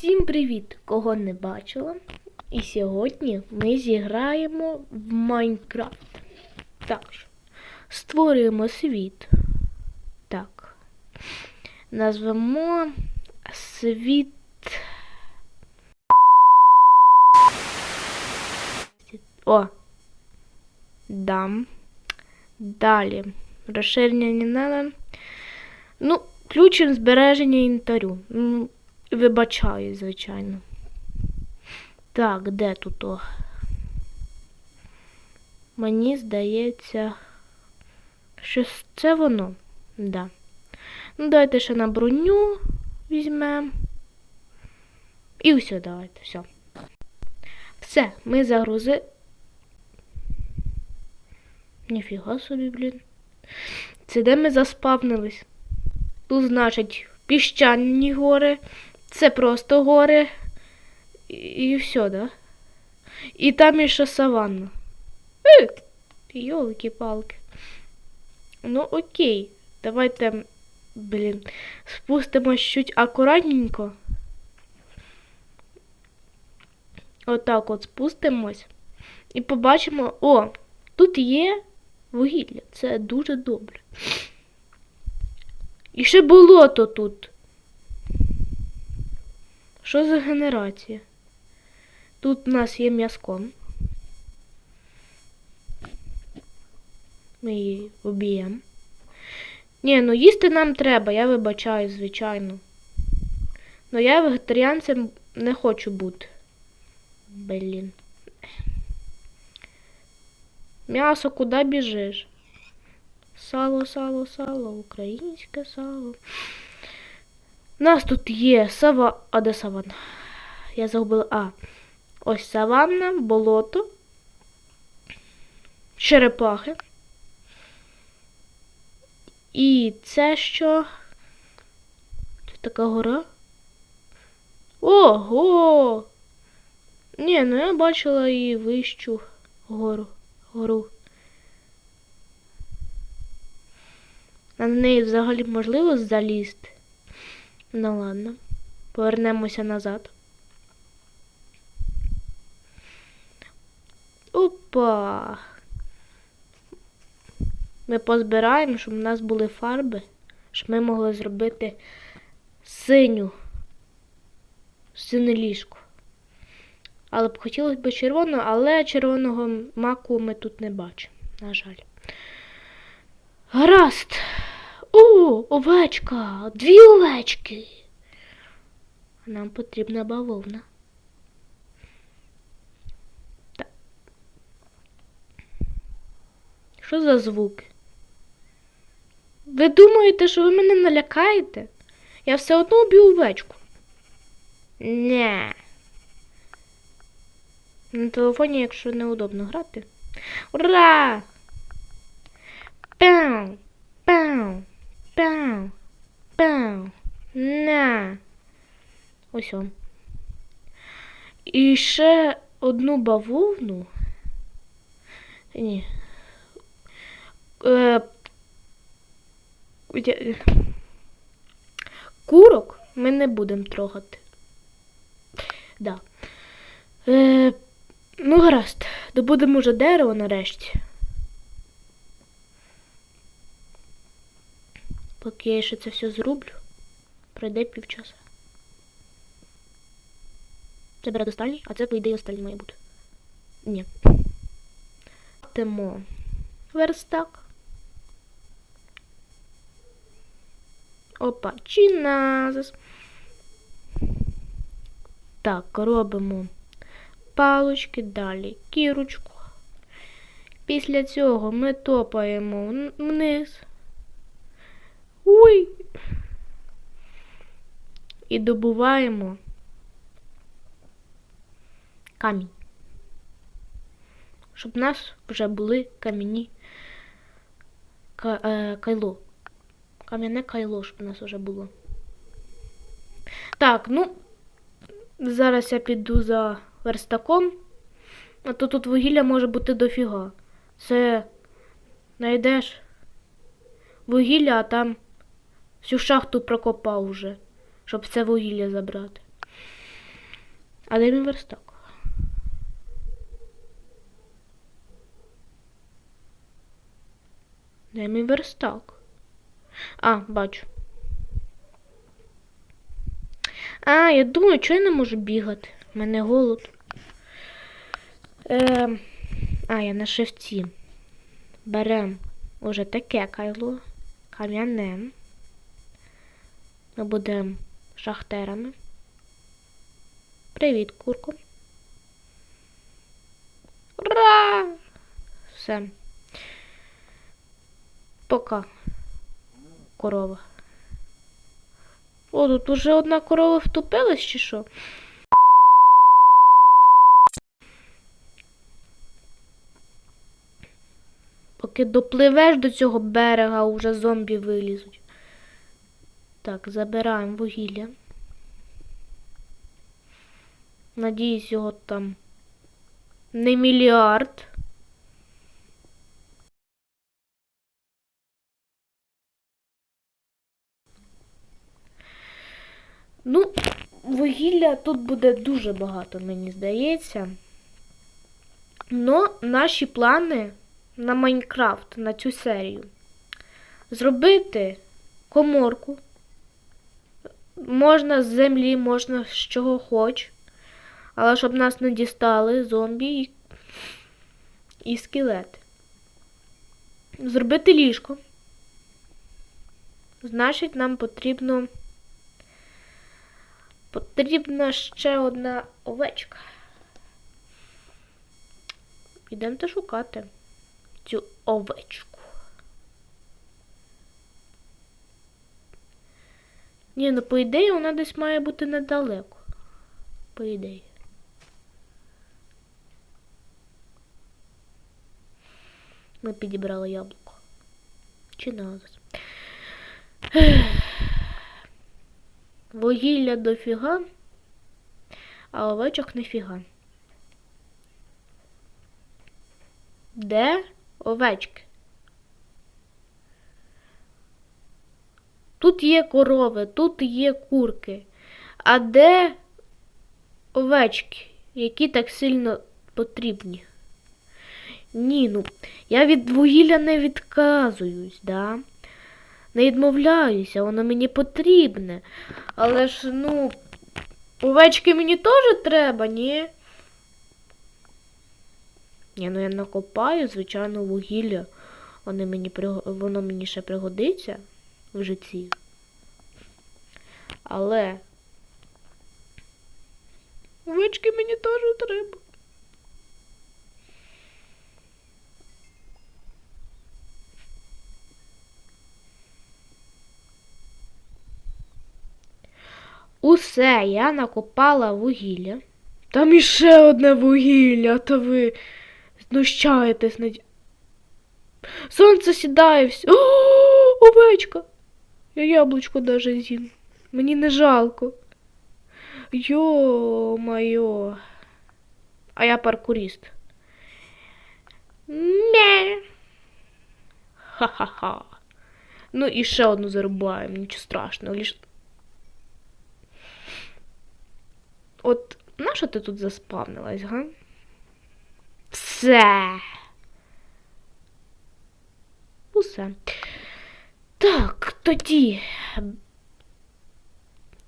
Всім привіт, кого не бачила. І сьогодні ми зіграємо в Майнкрафт. Так створюємо світ. Так. Назвемо світ. О! Дам. Далі. Розширення не надо. Ну, включимо збереження інвентарю. Вибачаю, звичайно. Так, де тут о? Мені здається, що це воно. Да. Ну, давайте ще на броню візьмемо. І все, давайте, все. Все, ми загрузи. Ніфіга собі, блін. Це де ми заспавнились? Тут, значить, піщані гори. Це просто гори. І, і все, да? І там іще саванна. Е, Йолки-палки. Ну, окей. Давайте, блін, спустимось чуть акуратненько. Отак от спустимось. І побачимо. О, тут є вугілля. Це дуже добре. І ще болото тут. Що за генерація? Тут у нас є м'язко. Ми її об'ємо. Ні, ну їсти нам треба, я вибачаю, звичайно. Ну я вегетаріанцем не хочу бути. Блін. М'ясо, куди біжиш? Сало, сало, сало, українське сало. У нас тут є сава. А де саванна? Я загубила. А. Ось саванна, болото. Черепахи. І це що? Це така гора? Ого! Ні, ну я бачила і вищу гору. гору. На неї взагалі можливо залізти. Ну ладно. Повернемося назад. Опа. Ми позбираємо, щоб у нас були фарби, щоб ми могли зробити синю. Сине ліжко. Але б хотілося б червоного, але червоного маку ми тут не бачимо, на жаль. Гаразд. О, овечка! Дві овечки. Нам потрібна бавовна. Так. Що за звуки? Ви думаєте, що ви мене налякаєте? Я все одно вб'ю овечку. Не. На телефоні, якщо неудобно грати. Ура! Пау! Пау! Пау! Пау! На! Ось он. І ще одну бавовну. Ні. Е, Курок ми не будемо трогати. Да. Е, ну, гаразд. Добудемо вже дерево нарешті. Поки я ще це все зроблю, пройде півчаса. Це бере достальний, а це, по ідеї, остальний має бути. Ні. Тимо верстак. Опа, чиназис. Так, робимо палочки, далі кірочку. Після цього ми топаємо вниз. І добуваємо камінь. Щоб в нас вже були кам'яні е, кайло. Кам'яне кайло, щоб у нас вже було. Так, ну, зараз я піду за верстаком. А то тут вугілля може бути дофіга. Це знайдеш вугілля, а там всю шахту прокопав уже, щоб це вугілля забрати. А де мій верстак? Де мій верстак? А, бачу. А, я думаю, чого я не можу бігати? У мене голод. Е, а, я на шевці. Берем уже таке кайло. Кам'яне. Ми будемо шахтерами. Привіт, курко. Ура! Все. Пока. Корова. О, тут уже одна корова втопилась чи що? Поки допливеш до цього берега, уже зомбі вилізуть. Так, забираємо вугілля. Надіюсь, його там не мільярд. Ну, вугілля тут буде дуже багато, мені здається. Но наші плани на Майнкрафт, на цю серію. Зробити коморку. Можна з землі, можна з чого хоч. Але щоб нас не дістали зомбі і, і скелети. Зробити ліжко. Значить, нам потрібно. Потрібна ще одна овечка. Ідемте шукати цю овечку. Ні, ну по ідеї вона десь має бути недалеко. По ідеї. Ми підібрали яблуко. Чи назас. Вугілля дофіга, а овечок нефіга. Де овечки? Тут є корови, тут є курки. А де овечки, які так сильно потрібні? Ні, ну, я від вугілля не відказуюсь, да? Не відмовляюся, воно мені потрібне. Але ж, ну, овечки мені теж треба, ні? Ні, ну я накопаю, звичайно, вугілля. Воно мені, воно мені ще пригодиться в житті. Але овечки мені теж треба. Усе, я накопала вугілля. Там іще одне вугілля, та ви знущаєтесь над. Сонце сідає все. Овечка! Я яблучко даже з'їм. Мені не жалко. Йо-майо. А я паркуріст. Ме. Ха-ха-ха. Ну і ще одну зарубаємо, нічого страшного. Ліж... От нащо ти тут заспавнилась, га? Все. Усе. Так, тоді.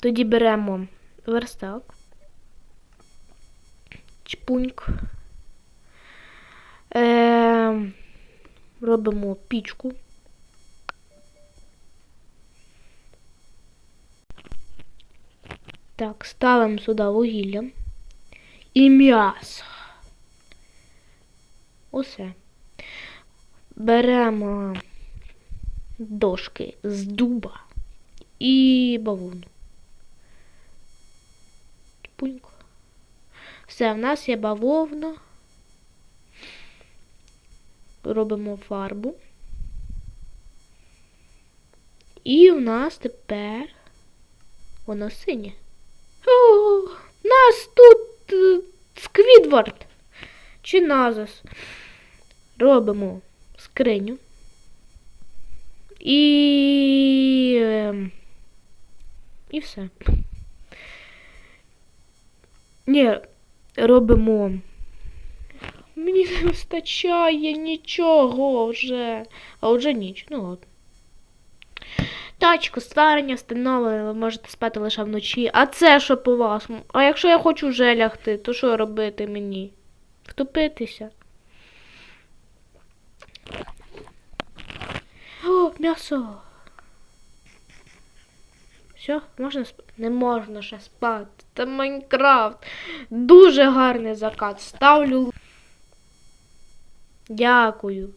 Тоді беремо верстак. Чпуньк. Е, робимо пічку. Так, ставимо сюди вугілля і м'ясо. Усе. Беремо дошки з дуба і бавовну. Пунько. Все, в нас є бавовна. Робимо фарбу. І в нас тепер воно синє. О, нас тут е, Сквідвард. Чи Назас. Робимо скриню. І. ем, І все. Ні, робимо. Мені не вистачає нічого вже. А вже ніч. Ну от. Тачку створення встановлено, ви можете спати лише вночі. А це що по вас? А якщо я хочу вже лягти, то що робити мені? Втопитися? М'ясо. Все, можна спати? Не можна ще спати. Це Майнкрафт. Дуже гарний закат. Ставлю. Дякую.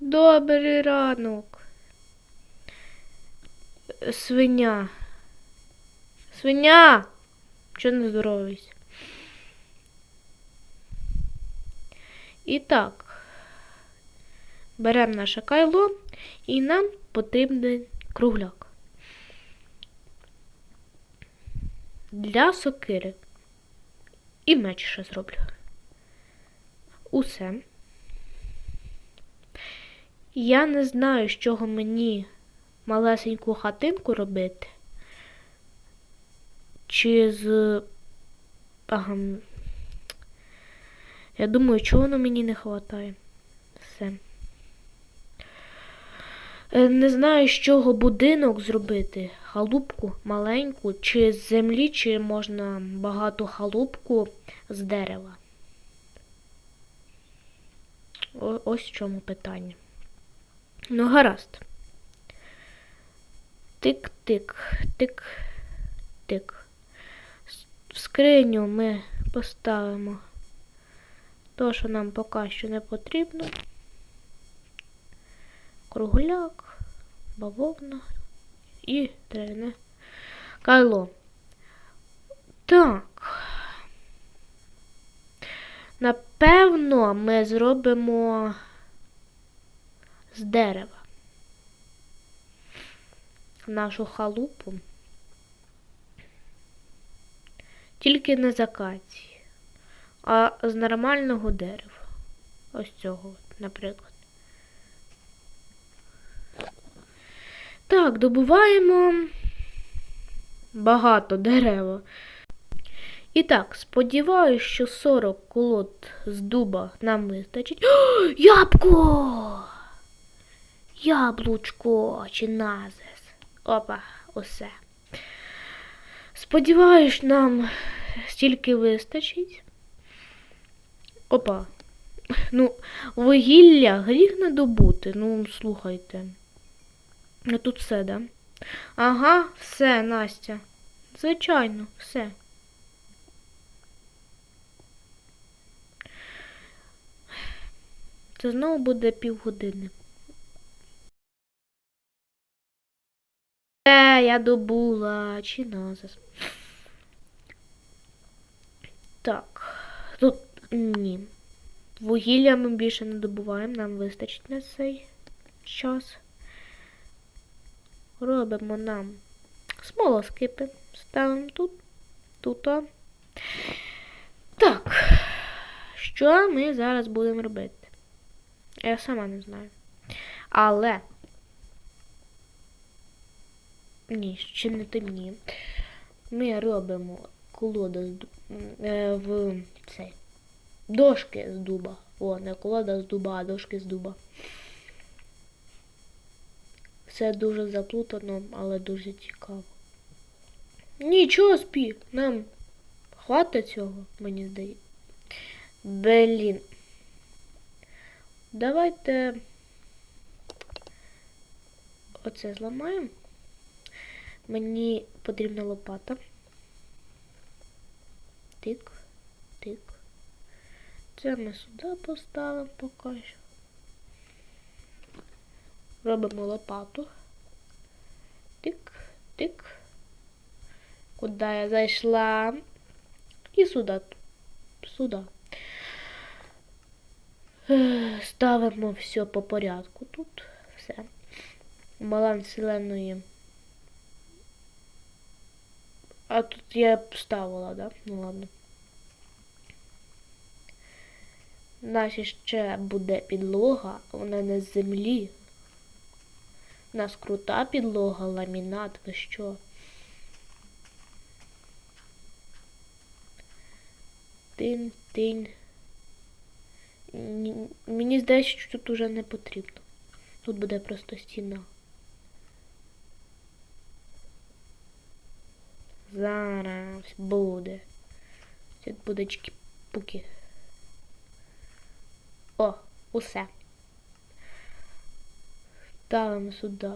Добрий ранок. Свиня. Свиня! Чого не здоровись? І так. Беремо наше кайло і нам потрібен кругляк. Для сокири. І меч ще зроблю. Усе. Я не знаю, з чого мені малесеньку хатинку робити. Чи з. Ага. Я думаю, чого воно мені не вистачає. Все. Е, Не знаю, з чого будинок зробити. Халупку маленьку, чи з землі, чи можна багату халупку з дерева. Ось в чому питання. Ну, гаразд. Тик-тик, тик-тик. В скриню ми поставимо то, що нам поки що не потрібно. Кругляк, бавовна і деревне кайло. Так. Напевно, ми зробимо з дерева нашу халупу. Тільки не з акації, а з нормального дерева. Ось цього, наприклад. Так, добуваємо багато дерева. І так, сподіваюся, що 40 колод з дуба нам вистачить. О, ябко! Яблучко чи назис. Опа, усе. Сподіваюсь, нам стільки вистачить. Опа. Ну, вугілля гріх не добути. Ну, слухайте. А тут все, да? Ага, все, Настя. Звичайно, все. Це знову буде півгодини. Е, я добула чи назас. Так, тут ні. Вугілля ми більше не добуваємо, нам вистачить на цей час. Робимо нам смолоскипи. Ставимо тут, тут. Так, що ми зараз будемо робити? Я сама не знаю. Але. Ні, ще не темні. Ми робимо колода з ду- м, е, в цей. Дошки з дуба. О, не колода з дуба, а дошки з дуба. Все дуже заплутано, але дуже цікаво. Нічого спі, нам хватить цього, мені здається. Блін. Давайте оце зламаємо. Мені потрібна лопата. Тик, тик. Це ми сюди поставимо поки що. Робимо лопату. Тик, тик. Куди я зайшла? І сюди. Сюди. Ставимо все по порядку тут. Все. Баланс вселенної. А тут я ставила, да? Ну ладно. Нас ще буде підлога, вона не з землі. У нас крута підлога, ламінат, ви що? Тинь, тинь. Мені здається, що тут уже не потрібно. Тут буде просто стіна. Зараз буде. Тут буде чки-пуки. О, усе. Ставимо сюди.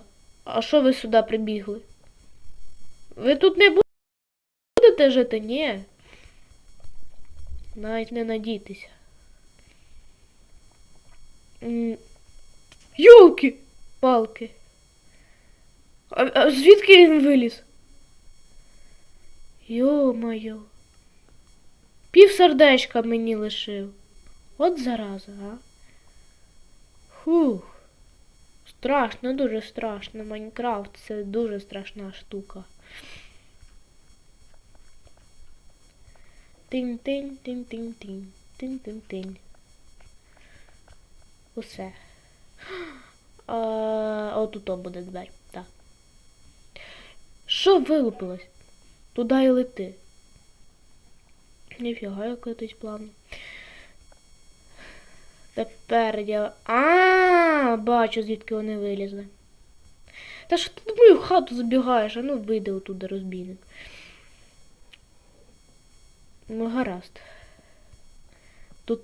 А що ви сюди прибігли? Ви тут не бу- будете жити? Ні. Навіть не надійтеся. Йолки! Палки. А, а звідки він виліз? Йо-моє. Пів сердечка мені лишив. От зараза, а. Фух. Страшно, дуже страшно. Майнкрафт це дуже страшна штука. Тинь-тинь, тинь-тинь-тинь. Усе. А, отут буде двері, так. Що вилупилось? Туди і лети. Ніфіга, як летить плавно. Тепер я. А, бачу, звідки вони вилізли. Та що ти в мою хату забігаєш, а ну вийди отуди, розбійник. Ну, гаразд. Тут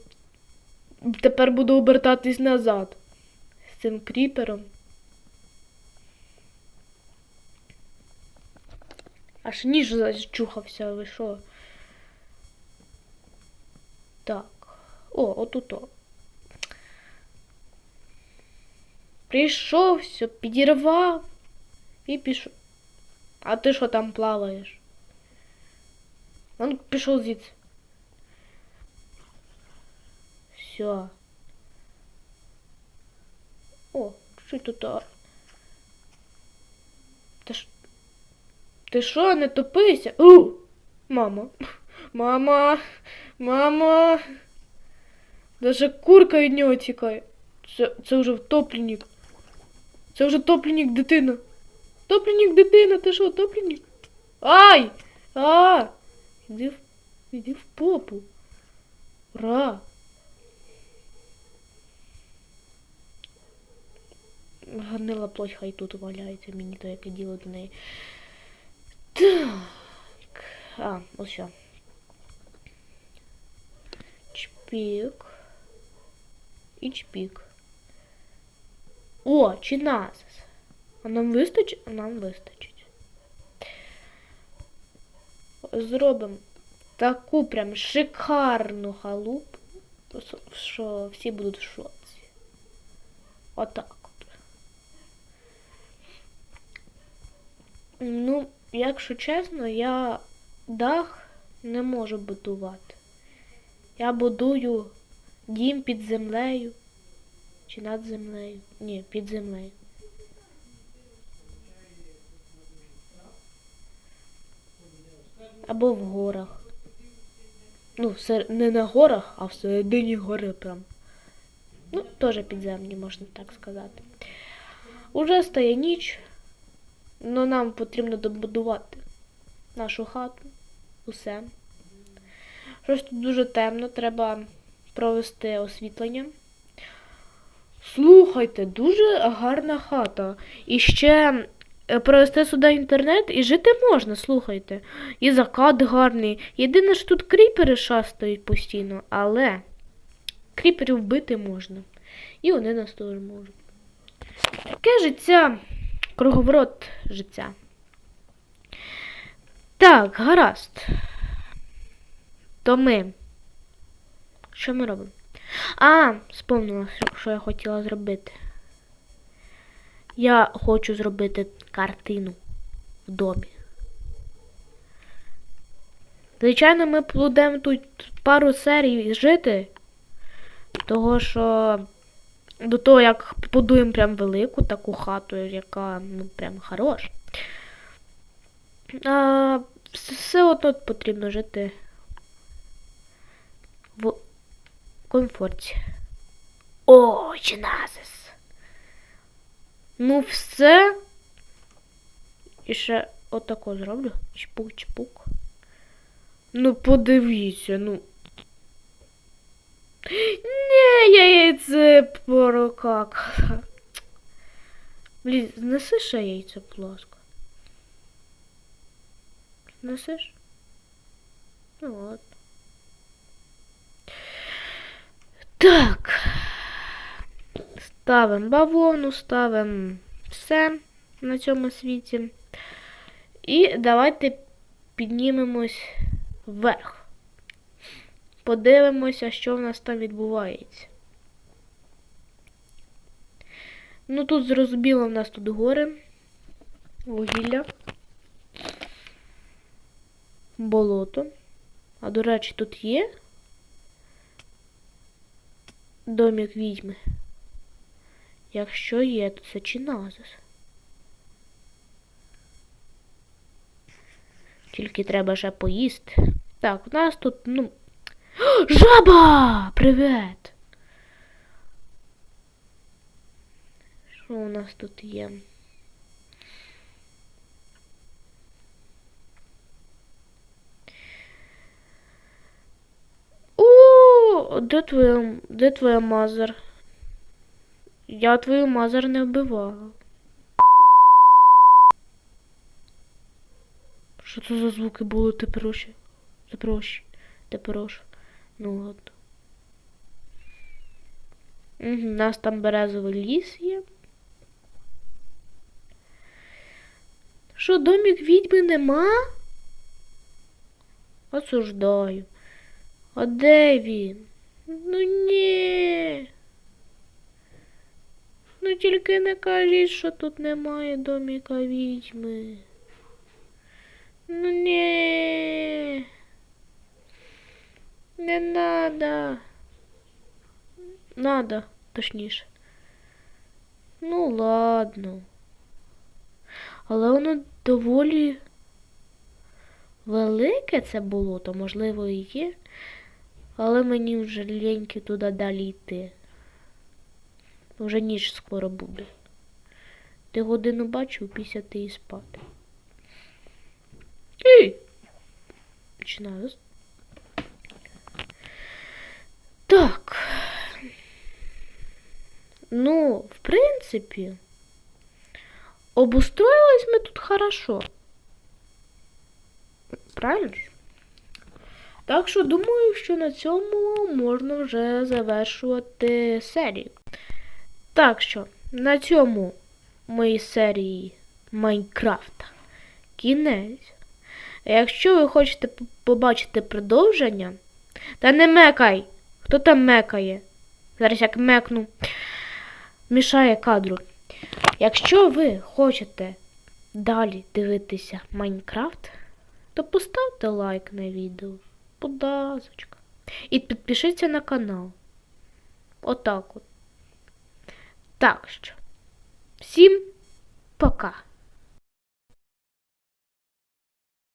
тепер буду обертатись назад. З цим кріпером. Аж ніж зачухався, ви що? Так. О, отуто. Прийшов, все, підірвав і пішов. А ти що там плаваєш? Он пішов звідси. Все. О, що тут? а? Та ж... Ти що, не топися? У! Мама. Мама. Мама. Даже курка від нього тікає. Це, це вже втопленник. Це вже топленник дитина. Топленник дитина, ти що, топленник? Ай! А! Іди в, іди в попу. Ура! Гнила плоть хай тут валяється, мені то яке діло до неї. Так. А, ось що. Чпік. І чпік. О, чиназис. А нам вистачить? А Нам вистачить. Зробимо таку прям шикарну халупу, що всі будуть в шоці. Отак от. Ну, якщо чесно, я дах не можу будувати. Я будую дім під землею. Чи над землею? Ні, під землею. Або в горах. Ну, не на горах, а всередині гори прям. Ну, теж підземні, можна так сказати. Уже стає ніч, але нам потрібно добудувати нашу хату. Усе. Щось тут дуже темно, треба провести освітлення. Слухайте, дуже гарна хата. І ще е, провести сюди інтернет і жити можна, слухайте. І закат гарний. Єдине, що тут кріпери шастають постійно, але кріперів вбити можна. І вони нас теж можуть. Таке життя, круговорот життя. Так, гаразд. То ми. Що ми робимо? А, спомнила, що- я хотіла зробити. Я хочу зробити картину в домі. Звичайно, ми будемо тут пару серій жити, того що до того, як побудуємо прям велику таку хату, яка ну прям хороша. А, все- одно потрібно жити комфорті. О, чиназис. Ну, все. І ще отако зроблю. Чпук-чпук. Ну, подивіться, ну. Не, я яйце прокакала. Блін, знеси ще яйце, будь ласка. Знесеш? Ну ладно. Так. Ставимо бавовну, ставимо все на цьому світі. І давайте піднімемось вверх. Подивимося, що в нас там відбувається. Ну тут зрозуміло, в нас тут гори, вугілля, болото. А до речі, тут є домик відьми. Якщо є, то це чи назис? Тільки треба ще поїсти. Так, у нас тут, ну. Жаба! Привет! Що у нас тут є? О, де твоя, де твоя мазер? Я твою мазер не вбивала. Що це за звуки були тепероші? Тепероші. Теперош. Ну ладно. Угу, у нас там березовий ліс є. Що, домик відьми нема? Осуждаю. А де він? Ну ні. Ну тільки не кажіть, що тут немає доміка відьми. Ну ні. Не надо. Надо, точніше. Ну ладно. Але воно доволі велике це болото, можливо, і є. Але мені вже ліньки туди далі йти. Вже ніч скоро буде. Ти годину бачив, після ти і спати. І! Починаю. Так. Ну, в принципі, обустроились ми тут хорошо. Правильно? Так що думаю, що на цьому можна вже завершувати серію. Так що, на цьому моїй серії Майнкрафта кінець. Якщо ви хочете побачити продовження, та не мекай! Хто там мекає? Зараз як мекну. Мішає кадру. Якщо ви хочете далі дивитися Майнкрафт, то поставте лайк на відео. Будь ласочка. І підпишіться на канал. Отак от. Так що. Всім пока!